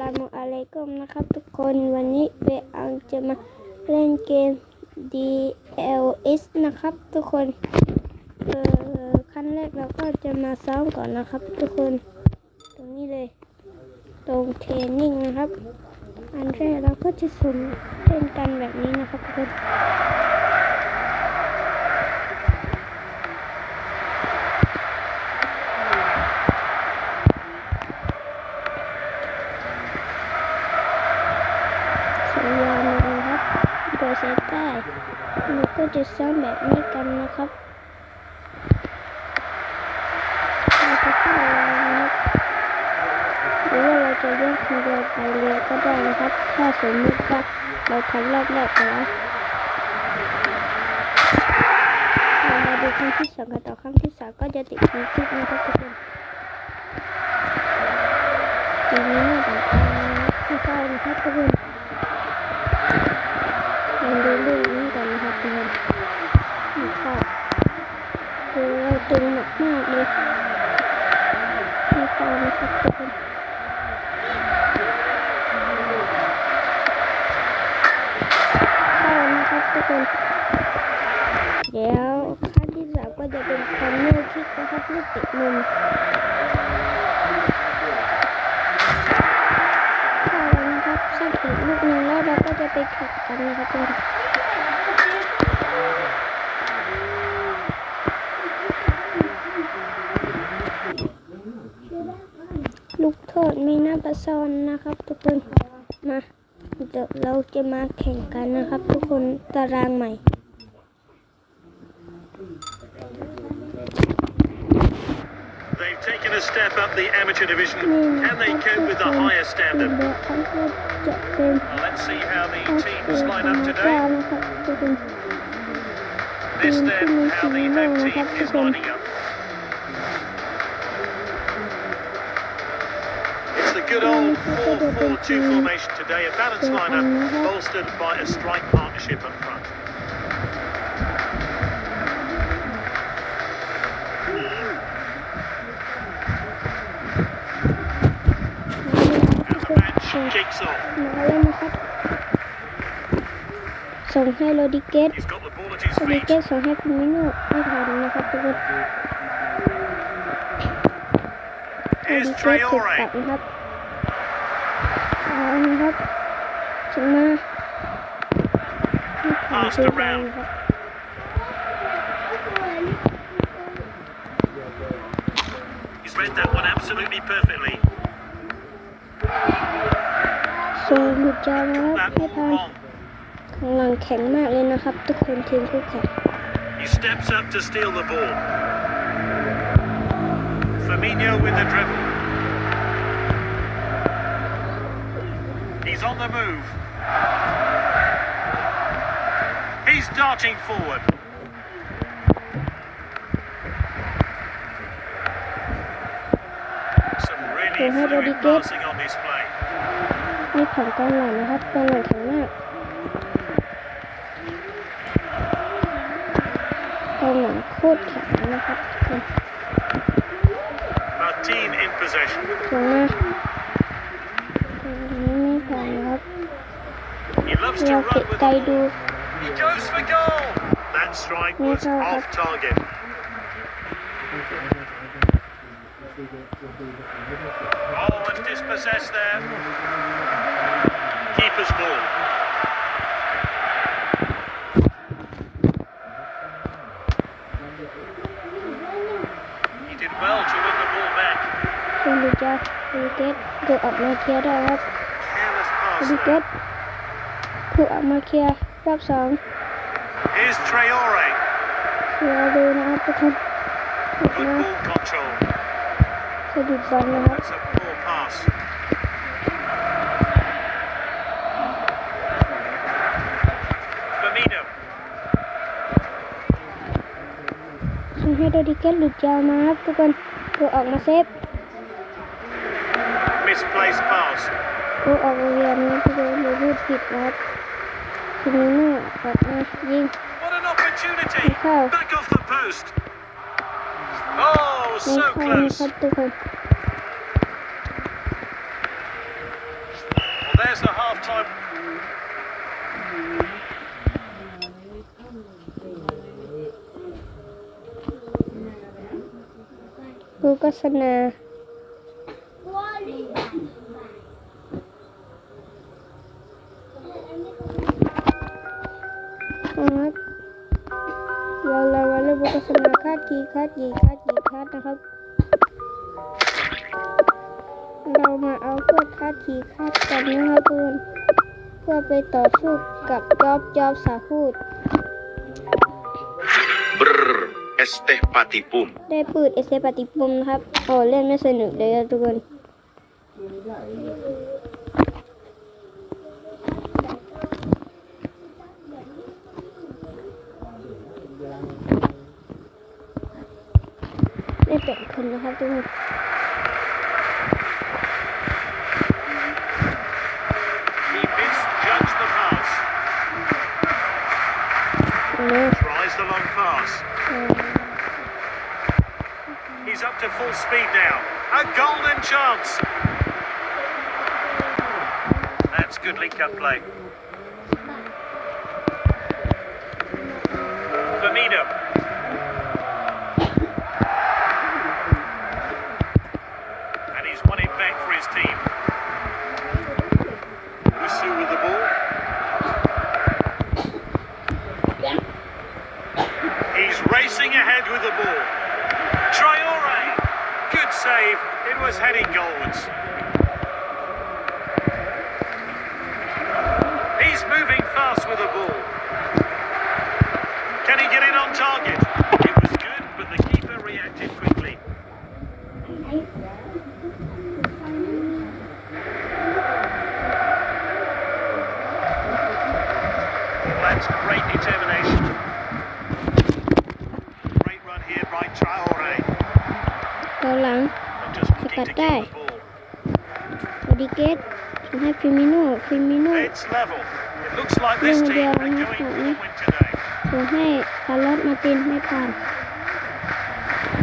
ลามุอะลัยกุมนะครับทุกคนวันนี้เบอังจะมาเล่นเกม DLS นะครับทุกคนเอ่อขั้นแรกเราก็จะมาซ้อมก่อนนะครับ ทุกคนตรงนี้เลย ตรงเทรนนิ่งนะครับ อันแรกเราก็จะสุ่มเล่นกันแบบนี้นะครับทุกคน สัญญาณนะครับโดย ใช้ใต้เราก็จะซ้อมแบบนี้กันนะครับเราจะเข้านะครับหรือว่าเราจะเลือกคนเดียวไปเลยก็ได้นะครับ ถ้าสมมติว่าเราทำรอบแรกไปแล้วเรามาดูครั้งที่สองกันต่อครั้งที่สามก็จะติดคลิปนะครับทุกคนทีนี้เนี่ยต่อไปที่เก้านะครับทุกคน ลองดูเรื่องนี้กันนะครับทุกคนนี่ก็คือเราตึงหนักมากเลยนี่ก็นะครับทุกคนเข้านะครับทุกคนเดี๋ยวขั้นที่สามก็จะเป็นคอนเนอร์คิกนะครับลูกติดมุมเข้า ขึ้นอีกลูกหนึ่งแล้วเราก็จะไปแข่งกันนะครับทุกคนลูกโทษไม่น่าประซอนนะครับ ทุกคนมาเดี๋ยวเราจะมาแข่งกันนะครับ ทุกคนตารางใหม่ They've taken a step up the amateur division. Can they cope with the higher standard? Well, let's see how the teams line up today. This then, how the home team is lining up. It's the good old 4-4-2 formation today, a balanced lineup bolstered by a strike partnership up front. ส่ง kicks off. มาแล้วนะครับ ส่งให้โรดิเกต He's got the ball at his โรดิ feet. เกตส่งให้คุณมิโน่ไม่ทันนะครับทุกคนโร Here's ดิเกตถูก Traore. ตัดนะครับเอานะครับถึงมาไม่ผ่าน Passed ตัวไป around. นะครับ He's read that one absolutely perfectly. ส่งหลุดยาวนะครับ That ให้ ball ผ่าน wrong. ข้างหลังแข็งมากเลยนะครับ ทุกคนทีมคู่แข่ง He steps up to steal the ball. Firmino with the dribble. He's on the move. He's darting forward. Some really Go ahead, fluid Rodriguez. passing on display. ให้ผ่านกองหลังนะครับกองหลังแข็งมากกองหลังโคตรแข็งนะครับทุกคน Martin in possession. ส่งมาตรงนี้ไม่ผ่านนะครับ He loves เรา to เตะ run with ไกล the ดู ball. He goes for goal. That strike was Yes, I- off target. Oh, and dispossessed there. Keeper's ball. He did well to win the ball back. คุณดูจะดูเกตดูออกมาเคลียร์ได้ครับ Careless ดู pass เก there. ตคือออกมาเคลียร์รอบสอง Here's Traore. เคลียร์ดูนะครับทุกคนออก Good มา ball control. สะดุดบอลนะครับ That's a ให้โรดิเกตหลุดยาวมาครับทุกคนดูออกมาเซฟ Misplaced pass. ดูออกโรงเรียนนะทุกคนดูพูดผิดนะครับทีนี้น่าออกมายิง What an opportunity! Michał. Back off the post. Oh, ไม่ so เข้านะ close. ครับทุกคน ดูโฆษณาครับเราเรามาเล่นบทโฆษณาคาดกีคาดกีคาดกีคาดนะครับ เรามาเอาเพื่อคาดกีคาดกันนะครับเพื่อนเพื่อไปต่อสู้กับจอบจอบสาพูด Brr, este patipum. ได้ปืดเอเซปฏิปุมนะครับโอ้เล่นไม่สนุกเลยอะทุกคนได้แปดคนนะครับทุกคน He misjudged the pass. นะ Tries the long pass. he's up to full speed now. A golden chance. That's good link-up play. It's level. It looks like this Yung team are diagonal going po, for the eh. win today. ส่งให้คาร์ลอสมาร์ตินไม่ผ่าน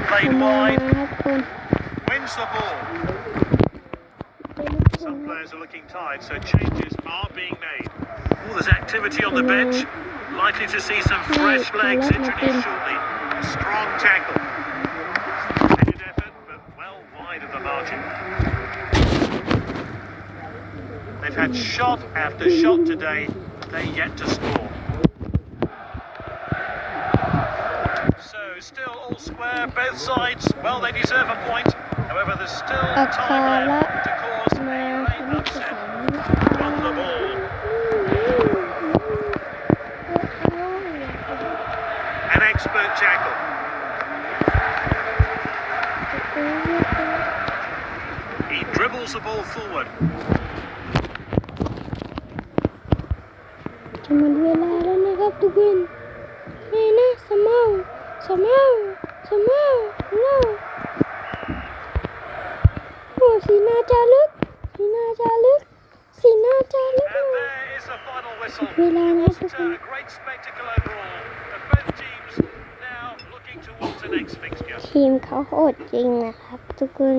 Played ทำมา wide, ครับคุณ wins the ball. Some players are looking tired, so changes are being made. Oh, there's activity on the bench. Likely to see some fresh legs introduced shortly. A strong tackle. shot after shot today, they yet to score. So still all square, both sides. Well, they deserve a point. However, there's still a time left to cause a upset. On the ball. An expert jackal. He dribbles the ball forward. นะครับทุกคนไม่นะสมอลสมอลสมอลโน่โอ้สีหน้าจารึกสีหน้าจารึกสีหน้าจารึก And there is the final whistle. Well, I It know wasn't the- a great spectacle overall. But both teams now looking towards the next fixture. ทีมเขาโหดจริงนะครับ ทุกคน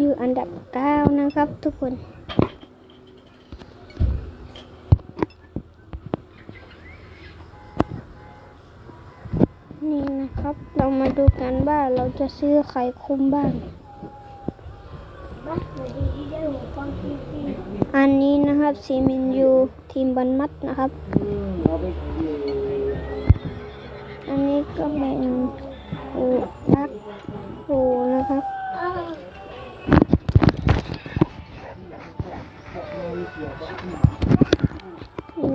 อยู่อันดับเก้านะครับทุกคน นี่นะครับ เรามาดูกันว่าเราจะซื้อใครคุ้มบ้าง อันนี้นะครับซีมินยูทีมบันมัดนะครับ อันนี้ก็เป็นอูรักอูนะครับ นี่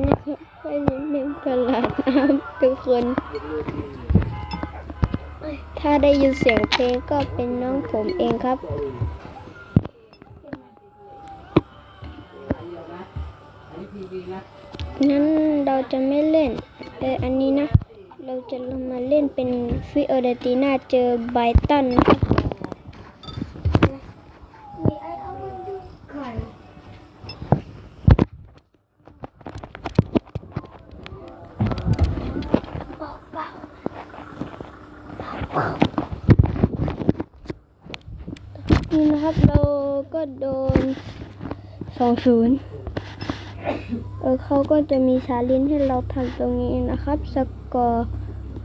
นะครับก็ยังเป็นตลาดน้ำทุกคน ถ้าได้ยินเสียงเพลงก็เป็นน้องผมเองครับงั้นเราจะไม่เล่นเอออันนี้นะ เราจะลงมาเล่นเป็นฟิโอเดติน่าเจอไบตันนะครับ นี่นะครับเราก็โดนส องศูนย์เออเขาก็จะมีชาลินให้เราทำตรงนี้นะครับ สกอร์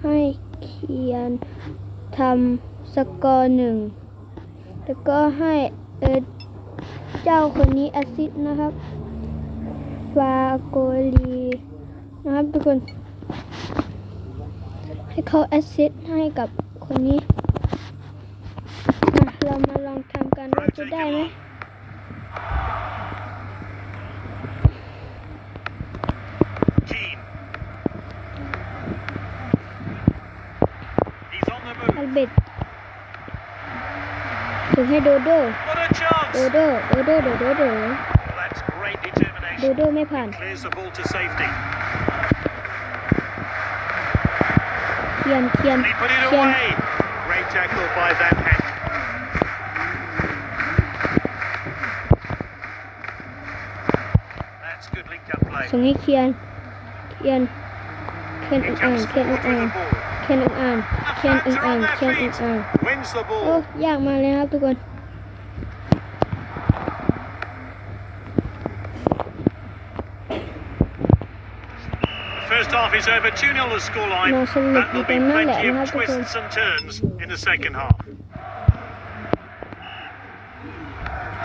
ให้เขียนทำสกอร์หนึ่งแล้วก็ให้เออเจ้าคนนี้แอสซิสนะครับฟาโกลีนะครับทุกคน ให้เขาแอสซิสให้กับคนนี้ เรามาลองทำกันว่าจะได้ไหม Keane. He's on the อัล move. เบตถึงให้โดโด What a โด chance! โดโดโดโดโดโด That's great โด determination. โดไม่ผ่าน Clears the ball to safety. เคียนเคียน And he put it เคียน away. Great tackle by Van Heck. That's good linked up play. ส่งให้เคียนเคียนเคียนอึ He งอ่าง comes เคียนอึง forward อ่าง with the ball. เคียนอึงอ่าง The เคียนอึ fans ง are อ่าง on เคียน their อึง feet. อ่าง Wins the โอ้ ball. ยากมากเลยนะครับทุกคน first half is over, 2 0 the scoreline. But there'll be you don't know plenty of have to go- twists and turns in the second half.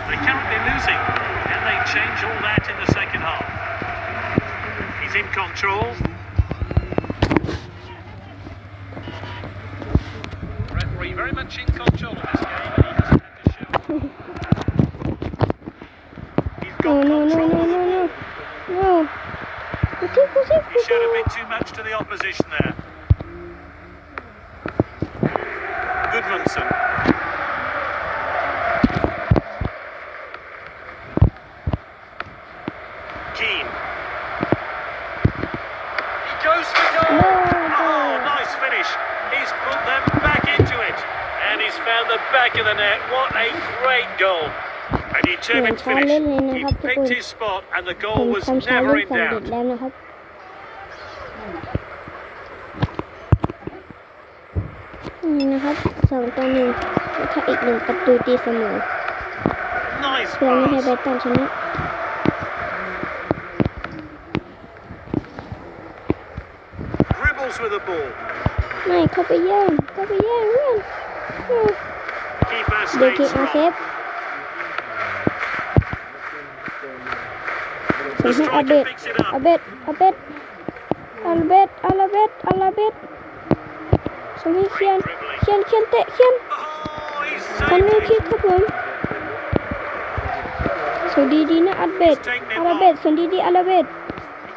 They're currently losing. Can they change all that in the second half? He's in control. Referee very much in control showed a bit too much to the opposition there. Goodmanson. Keane. He goes for goal. Oh, nice finish. He's put them back into it. And he's found the back of the net. What a great goal. A determined finish. He picked his spot and the goal was never in doubt. นะครับนี่นะครับสองต่อหนึ่งถ้าอีกหนึ่งประตูตีเสมอ Nice เพื่อไม่ให้ pass. ไบรตันชนะ Dribbles with the ball. ไม่เข้าไปแย่งเข้าไปแย่งเพื่อนเออ Keeper เด็ก stayed ที่อาเซ strong. ฟส่ง The ให้อาเบ striker ต picks it อา up. เบตอาเบตอาเบตอาลาเบตอาลาเบตส่งให้เคียน เคียนเคียนเตะเคียน Oh, he's คนนี้ saved คิด it. ครับผมสวัสดีดีนะอาเบตอาราเบตสวัสดีดีอาราเบต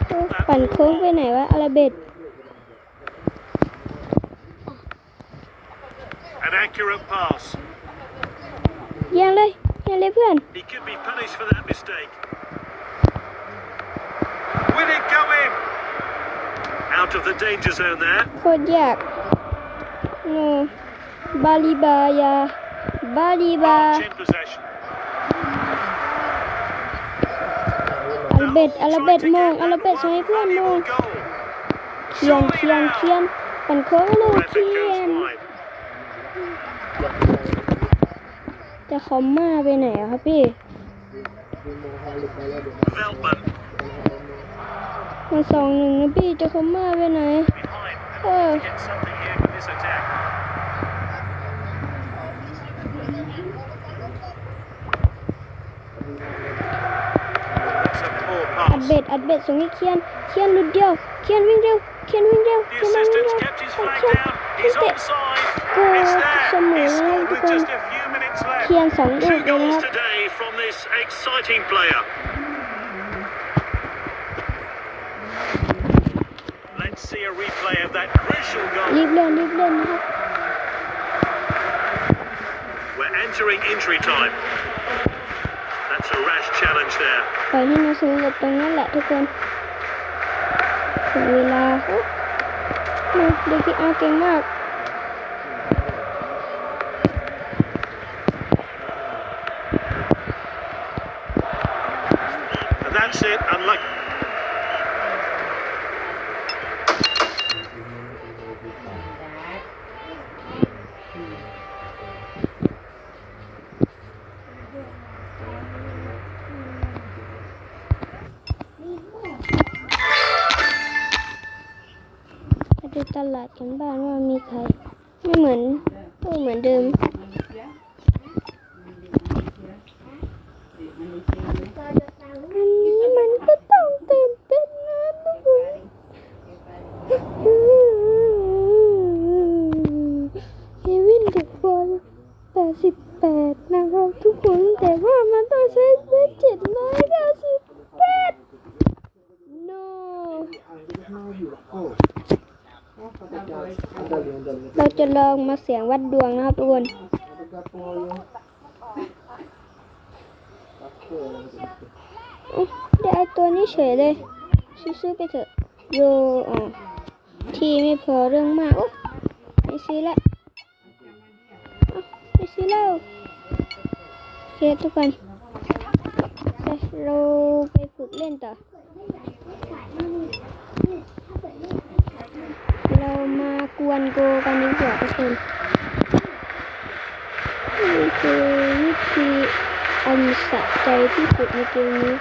เออปั่นโค้งไปไหนวะอาราเบต An accurate pass. เยี่ยงเลยเยี่ยงเลยเพื่อน He could be punished for that mistake. Will it go in? Out of the danger zone there. โคตรยาก โนบาลีบายาบาลีบา March in possession. อาราเบตอาราเบตมองอาราเบตส่งให้เพื่อนมอง Goal. เคียนเคียนเคียนปั่นโค้งลูก Traffic เคีย goes น wide. จะคอมมาไปไหนอะครับพี่ Veltman มาสองหนึ่งนะพี่จะคอมมาไปไหน behind. เออ เบ็ดอัดเบ็ดส่งให้เคียน เคียนหลุดเดียว เคียนวิ่งเร็ว เคียนวิ่งเร็ว The เคียนวิ่งเร็ว assistant's kept his เอา flag เคียน down. เคียน He's เตะ onside. Goal It's there. เสม He อแล้ว scored ทุก with คน just a few minutes เคีย left. นสองลูก Two เลยนะ goals ครับ today from this exciting player. Let's see a replay of that crucial รี goal. บเล่นรีบเล่นนะครับ We're entering injury time. ปล่อยให้นาสูงหลบตรงนั้นแหละทุกคนถึงเวลาโอ้โหเด็กที่อาเก่งมาก And that's it. Unlucky. ต ลาดกันบ้างว่ามีใครไม่เหมือนไม่เหมือนเดิม อันนี้มันก็ต้องตื่นเต้นนะทุกคนเฮวินเด็กบอลแปดสิบแปดนะครับทุกคน แต่ว่ามันต้องใช้เลขเจ็ดร้อยเก้าสิบแปด no เราจะลองมาเสียง วัดดวงนะครับทุกคนอุ๊ยได้เอาตัวนี้เฉยเลย ซื้อไปเถอะ โยอ๋อที่ไม่พอเรื่องมากโอ้ไม่ซื้อละไม่ซื้อแล้วโอเคทุกคนเราไปฝึกเล่นต่อ เรามากวนโกกันดีกว่าทุกคน นี่คือวิธีอันสะใจที่สุดในเกมนี้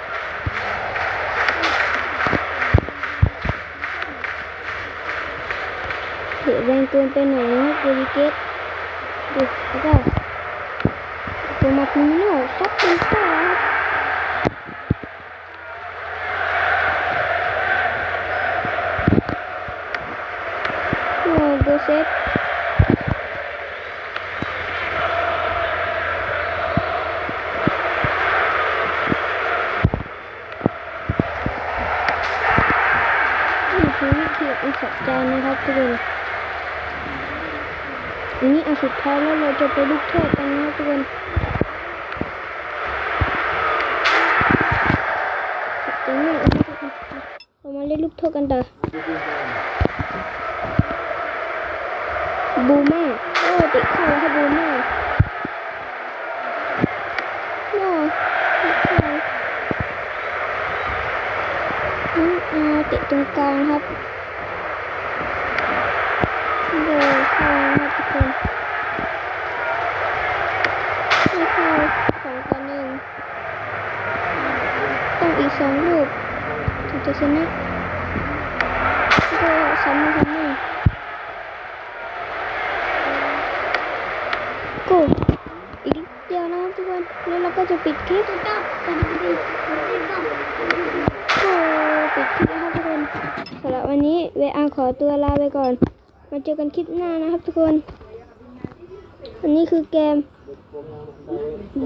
เถือแรงเกินไปหน่อยนะเบริเกตดูแล้วก็ตัวมาฟิมิโน่ซับเป็นต่อครับโอ้โบเซตนี่คือวิธีอันสะใจนะครับทุกคน อันนี้อันสุดท้ายแล้วเรา จะไปลูกโทษกันนะทุกคนเจ๋งมากนะครับทุกคนเรามาเล่นลูกโทษกันต่อบูมาโอ้ติดเข้าแล้วครับบูมาโน่ติดเข้าติดตรงกลางครับ เดี๋ยวเข้านะครับทุกคนไม่เข้าสองต่อหนึ่งต้ อีกสองลูกถึงจะชนะก็สามหนึ่งสามหนึ่งกูอีกเดียวนะครับทุกคนแล้วเราก็จะปิดคลิปก็ปิดคลิปแล้วครับทุกคนสำหรับวันนี้เวอาขอตัวลาไปก่อน มาเจอกันคลิปหน้านะครับทุกคนอันนี้คือเกม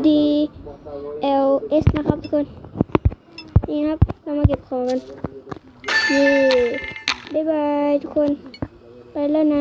DLS นะครับทุกคน นี่ครับ เรามาเก็บของกันเย้บ๊ายบายทุกคน ไปแล้วนะ